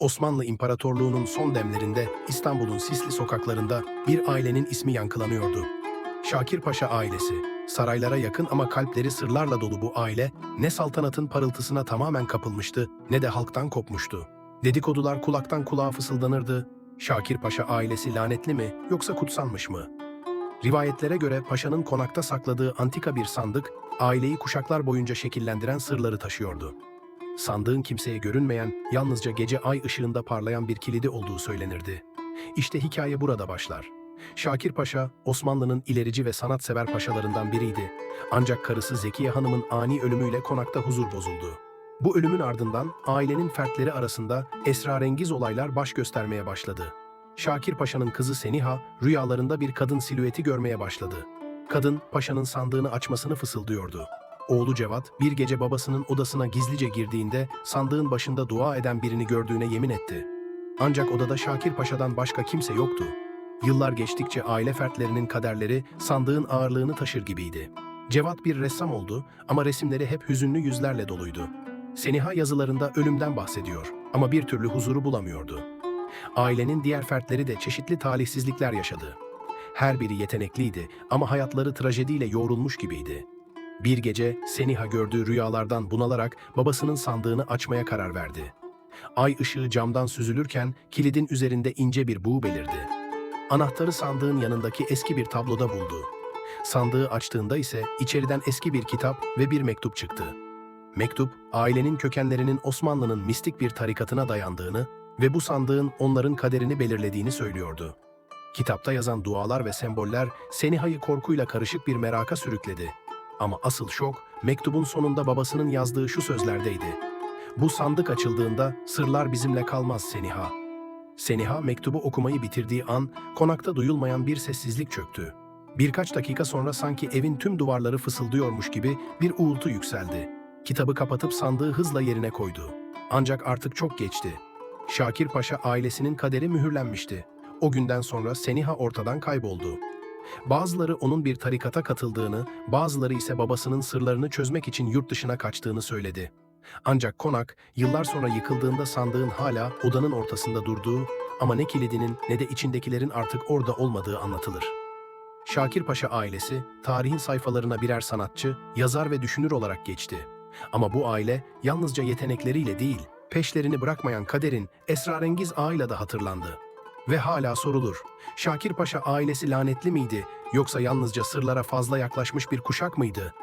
Osmanlı İmparatorluğu'nun son demlerinde İstanbul'un sisli sokaklarında bir ailenin ismi yankılanıyordu. Şakir Paşa ailesi. Saraylara yakın ama kalpleri sırlarla dolu bu aile ne saltanatın parıltısına tamamen kapılmıştı ne de halktan kopmuştu. Dedikodular kulaktan kulağa fısıldanırdı. Şakir Paşa ailesi lanetli mi yoksa kutsanmış mı? Rivayetlere göre paşanın konakta sakladığı antika bir sandık, aileyi kuşaklar boyunca şekillendiren sırları taşıyordu. Sandığın kimseye görünmeyen, yalnızca gece ay ışığında parlayan bir kilidi olduğu söylenirdi. İşte hikaye burada başlar. Şakir Paşa, Osmanlı'nın ilerici ve sanatsever paşalarından biriydi. Ancak karısı Zekiye Hanım'ın ani ölümüyle konakta huzur bozuldu. Bu ölümün ardından ailenin fertleri arasında esrarengiz olaylar baş göstermeye başladı. Şakir Paşa'nın kızı Seniha rüyalarında bir kadın silüeti görmeye başladı. Kadın paşanın sandığını açmasını fısıldıyordu. Oğlu Cevat bir gece babasının odasına gizlice girdiğinde sandığın başında dua eden birini gördüğüne yemin etti. Ancak odada Şakir Paşa'dan başka kimse yoktu. Yıllar geçtikçe aile fertlerinin kaderleri sandığın ağırlığını taşır gibiydi. Cevat bir ressam oldu ama resimleri hep hüzünlü yüzlerle doluydu. Seniha yazılarında ölümden bahsediyor ama bir türlü huzuru bulamıyordu. Ailenin diğer fertleri de çeşitli talihsizlikler yaşadı. Her biri yetenekliydi ama hayatları trajediyle yoğrulmuş gibiydi. Bir gece Seniha gördüğü rüyalardan bunalarak babasının sandığını açmaya karar verdi. Ay ışığı camdan süzülürken kilidin üzerinde ince bir buğu belirdi. Anahtarı sandığın yanındaki eski bir tabloda buldu. Sandığı açtığında ise içeriden eski bir kitap ve bir mektup çıktı. Mektup, ailenin kökenlerinin Osmanlı'nın mistik bir tarikatına dayandığını ve bu sandığın onların kaderini belirlediğini söylüyordu. Kitapta yazan dualar ve semboller Seniha'yı korkuyla karışık bir meraka sürükledi. Ama asıl şok, mektubun sonunda babasının yazdığı şu sözlerdeydi. Bu sandık açıldığında sırlar bizimle kalmaz Seniha. Seniha mektubu okumayı bitirdiği an konakta duyulmayan bir sessizlik çöktü. Birkaç dakika sonra sanki evin tüm duvarları fısıldıyormuş gibi bir uğultu yükseldi. Kitabı kapatıp sandığı hızla yerine koydu. Ancak artık çok geçti. Şakir Paşa ailesinin kaderi mühürlenmişti. O günden sonra Seniha ortadan kayboldu. Bazıları onun bir tarikata katıldığını, bazıları ise babasının sırlarını çözmek için yurt dışına kaçtığını söyledi. Ancak konak yıllar sonra yıkıldığında sandığın hala odanın ortasında durduğu ama ne kilidinin ne de içindekilerin artık orada olmadığı anlatılır. Şakir Paşa ailesi tarihin sayfalarına birer sanatçı, yazar ve düşünür olarak geçti. Ama bu aile yalnızca yetenekleriyle değil, peşlerini bırakmayan kaderin esrarengiz ağıyla da hatırlandı. Ve hala sorulur. Şakir Paşa ailesi lanetli miydi yoksa yalnızca sırlara fazla yaklaşmış bir kuşak mıydı?